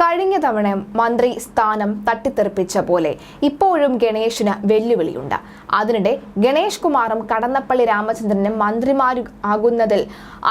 കഴിഞ്ഞ തവണ മന്ത്രി സ്ഥാനം തട്ടിത്തെറിപ്പിച്ച പോലെ ഇപ്പോഴും ഗണേഷിന് വെല്ലുവിളിയുണ്ട്. അതിനിടെ ഗണേഷ് കുമാറും കടന്നപ്പള്ളി രാമചന്ദ്രനും മന്ത്രിമാരു ആകുന്നതിൽ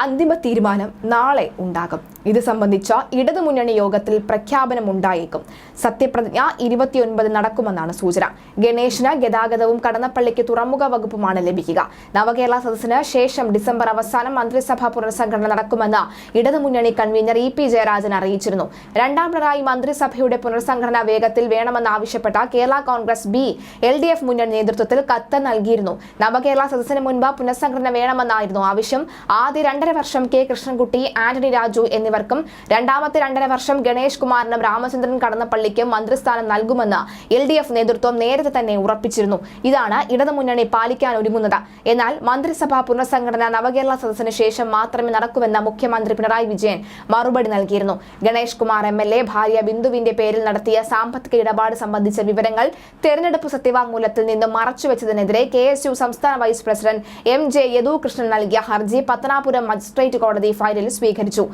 അന്തിമ തീരുമാനം നാളെ ഉണ്ടാകും. ഇത് സംബന്ധിച്ച ഇടതുമുന്നണി യോഗത്തിൽ പ്രഖ്യാപനം പ്രഖ്യാപനമുണ്ടായേക്കും സത്യപ്രതിജ്ഞ ഇരുപത്തിയൊൻപത് നടക്കുമെന്നാണ് സൂചന. ഗണേഷിന് ഗതാഗതവും കടന്നപ്പള്ളിക്ക് തുറമുഖ വകുപ്പുമാണ് ലഭിക്കുക. നവകേരള സദസ്സിന് ശേഷം ഡിസംബർ അവസാനം മന്ത്രിസഭാ പുനർസംഘടന നടക്കുമെന്ന് ഇടതുമുന്നണി കൺവീനർ ഇ പി ജയരാജൻ അറിയിച്ചിരുന്നു. രണ്ടാം പിണറായി മന്ത്രിസഭയുടെ പുനർസംഘടന വേഗത്തിൽ വേണമെന്നാവശ്യപ്പെട്ട Kerala Congress B L D F മുന്നണി നേതൃത്വത്തിൽ കത്ത് നൽകിയിരുന്നു. നവകേരള സദസ്സിന് മുൻപ് പുനഃസംഘടന വേണമെന്നായിരുന്നു ആവശ്യം. ആദ്യ രണ്ടര വർഷം കെ കൃഷ്ണൻകുട്ടി ആന്റണി രാജു എന്നിവർക്കും രണ്ടാമത്തെ രണ്ടര വർഷം ഗണേഷ് കുമാറിനും രാമചന്ദ്രൻ കടന്നപ്പള്ളിക്കും മന്ത്രിസ്ഥാനം നൽകുമെന്ന് എൽ ഡി എഫ് നേതൃത്വം നേരത്തെ തന്നെ ഉറപ്പിച്ചിരുന്നു. ഇതാണ് ഇടതുമുന്നണി പാലിക്കാൻ ഒരുങ്ങുന്നത്. എന്നാൽ മന്ത്രിസഭാ പുനഃസംഘടന നവകേരള സദസ്സിന് ശേഷം മാത്രമേ നടക്കൂവെന്ന് മുഖ്യമന്ത്രി പിണറായി വിജയൻ മറുപടി നൽകിയിരുന്നു. Ganesh Kumar M L A ഭാര്യ ബിന്ദുവിന്റെ പേരിൽ നടത്തിയ സാമ്പത്തിക ഇടപാട് സംബന്ധിച്ച വിവരങ്ങൾ തെരഞ്ഞെടുപ്പ് സത്യവാങ്മൂലത്തിൽ നിന്നും മറച്ചുവെച്ചതിനെതിരെ കെ എസ് യു സംസ്ഥാന vice president M J Yadukrishnan നൽകിയ ഹർജി പത്തനാപുരം മജിസ്ട്രേറ്റ് കോടതി ഫയലിൽ സ്വീകരിച്ചു.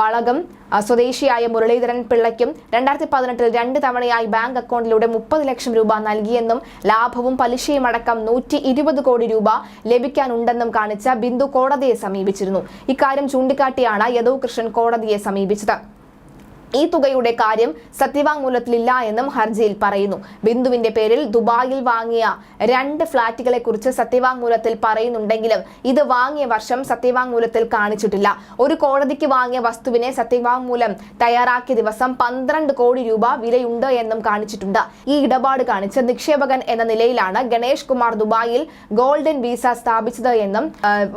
വളകം സ്വദേശിയായ മുരളീധരൻ പിള്ളയ്ക്കും രണ്ടായിരത്തി പതിനെട്ടിൽ രണ്ട് തവണയായി ബാങ്ക് അക്കൗണ്ടിലൂടെ മുപ്പത് ലക്ഷം രൂപ നൽകിയെന്നും ലാഭവും പലിശയും അടക്കം നൂറ്റി ഇരുപത് കോടി രൂപ ലഭിക്കാനുണ്ടെന്നും കാണിച്ച ബിന്ദു കോടതിയെ സമീപിച്ചിരുന്നു. ഇക്കാര്യം ചൂണ്ടിക്കാട്ടിയാണ് യദുകൃഷ്ണൻ കോടതിയെ സമീപിച്ചത്. ഈ തുകയുടെ കാര്യം സത്യവാങ്മൂലത്തിലില്ല എന്നും ഹർജിയിൽ പറയുന്നു. ബിന്ദുവിന്റെ പേരിൽ ദുബായിൽ വാങ്ങിയ രണ്ട് ഫ്ളാറ്റുകളെ കുറിച്ച് സത്യവാങ്മൂലത്തിൽ പറയുന്നുണ്ടെങ്കിലും ഇത് വാങ്ങിയ വർഷം സത്യവാങ്മൂലത്തിൽ കാണിച്ചിട്ടില്ല. ഒരു കോടതിക്ക് വാങ്ങിയ വസ്തുവിനെ സത്യവാങ്മൂലം തയ്യാറാക്കിയ ദിവസം പന്ത്രണ്ട് കോടി രൂപ വിലയുണ്ട് എന്നും കാണിച്ചിട്ടുണ്ട്. ഈ ഇടപാട് കാണിച്ച് നിക്ഷേപകൻ എന്ന നിലയിലാണ് ഗണേഷ് കുമാർ ദുബായിൽ ഗോൾഡൻ വിസ സ്ഥാപിച്ചത് എന്നും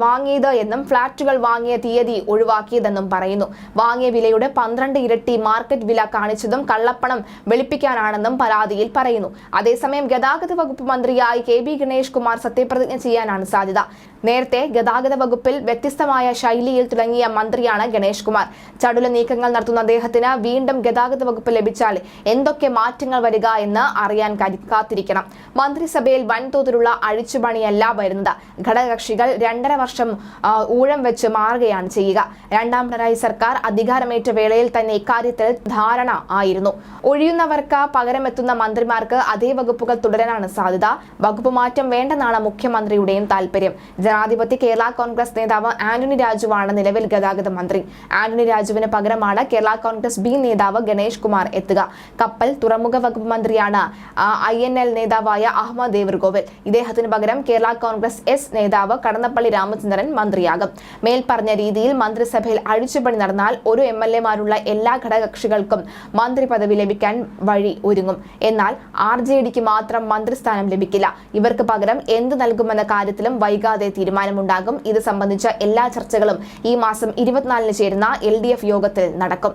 വാങ്ങിയത് എന്നും ഫ്ളാറ്റുകൾ വാങ്ങിയ തീയതി ഒഴിവാക്കിയതെന്നും പറയുന്നു. വാങ്ങിയ വിലയുടെ പന്ത്രണ്ട് ഇരട്ടി മാർക്കറ്റ് വില കാണിച്ചതും കള്ളപ്പണം വെളുപ്പിക്കാനാണെന്നും പരാതിയിൽ പറയുന്നു. അതേസമയം ഗതാഗത വകുപ്പ് മന്ത്രിയായി കെ ബി ഗണേഷ് കുമാർ സത്യപ്രതിജ്ഞ ചെയ്യാനാണ് സാധ്യത. നേരത്തെ ഗതാഗത വകുപ്പിൽ വ്യത്യസ്തമായ ശൈലിയിൽ തുടങ്ങിയ മന്ത്രിയാണ് ഗണേഷ് കുമാർ. ചടുല നീക്കങ്ങൾ നടത്തുന്ന അദ്ദേഹത്തിന് വീണ്ടും ഗതാഗത വകുപ്പ് ലഭിച്ചാൽ എന്തൊക്കെ മാറ്റങ്ങൾ വരിക എന്ന് അറിയാൻ കാത്തിരിക്കണം. മന്ത്രിസഭയിൽ വൻതോതിലുള്ള അഴിച്ചുപണിയല്ല വരുന്നത്. ഘടകകക്ഷികൾ രണ്ടര വർഷം ഊഴം വെച്ച് മാറുകയാണ് ചെയ്യുക. രണ്ടാം പിണറായി സർക്കാർ അധികാരമേറ്റ വേളയിൽ തന്നെ ഇക്കാര്യത്തിൽ ധാരണ ആയിരുന്നു. ഒഴിയുന്നവർക്ക് പകരമെത്തുന്ന മന്ത്രിമാർക്ക് അതേ വകുപ്പുകൾ തുടരാനാണ് സാധ്യത. വകുപ്പ് മാറ്റം വേണ്ടെന്നാണ് മുഖ്യമന്ത്രിയുടെയും താല്പര്യം. ജനാധിപത്യ കേരള കോൺഗ്രസ് നേതാവ് ആന്റണി രാജുവാണ് നിലവിൽ ഗതാഗത മന്ത്രി. ആന്റണി രാജുവിന് പകരമാണ് കേരള കോൺഗ്രസ് ബി നേതാവ് ഗണേഷ് കുമാർ എത്തുക. കപ്പൽ തുറമുഖ വകുപ്പ് മന്ത്രിയാണ് ഐ എൻ എൽ നേതാവായ അഹമ്മദ് ദേവർഗോവിൽ ഇദ്ദേഹത്തിന് പകരം കേരള കോൺഗ്രസ് എസ് നേതാവ് കടന്നപ്പള്ളി രാമചന്ദ്രൻ മന്ത്രിയാകും. മേൽപ്പറഞ്ഞ രീതിയിൽ മന്ത്രിസഭയിൽ അഴിച്ചുപണി നടന്നാൽ ഒരു എം എൽ എമാരുള്ള എല്ലാ ഘടകകക്ഷികൾക്കും മന്ത്രി പദവി ലഭിക്കാൻ വഴി ഒരുങ്ങും. എന്നാൽ ആർ ജെ ഡിക്ക് മാത്രം മന്ത്രിസ്ഥാനം ലഭിക്കില്ല. ഇവർക്ക് പകരം എന്ത് നൽകുമെന്ന കാര്യത്തിലും വൈകാതെ തീരുമാനമുണ്ടാകും. ഇത് സംബന്ധിച്ച എല്ലാ ചർച്ചകളും ഈ മാസം ഇരുപത്തിനാലിന് ചേരുന്ന എൽ യോഗത്തിൽ നടക്കും.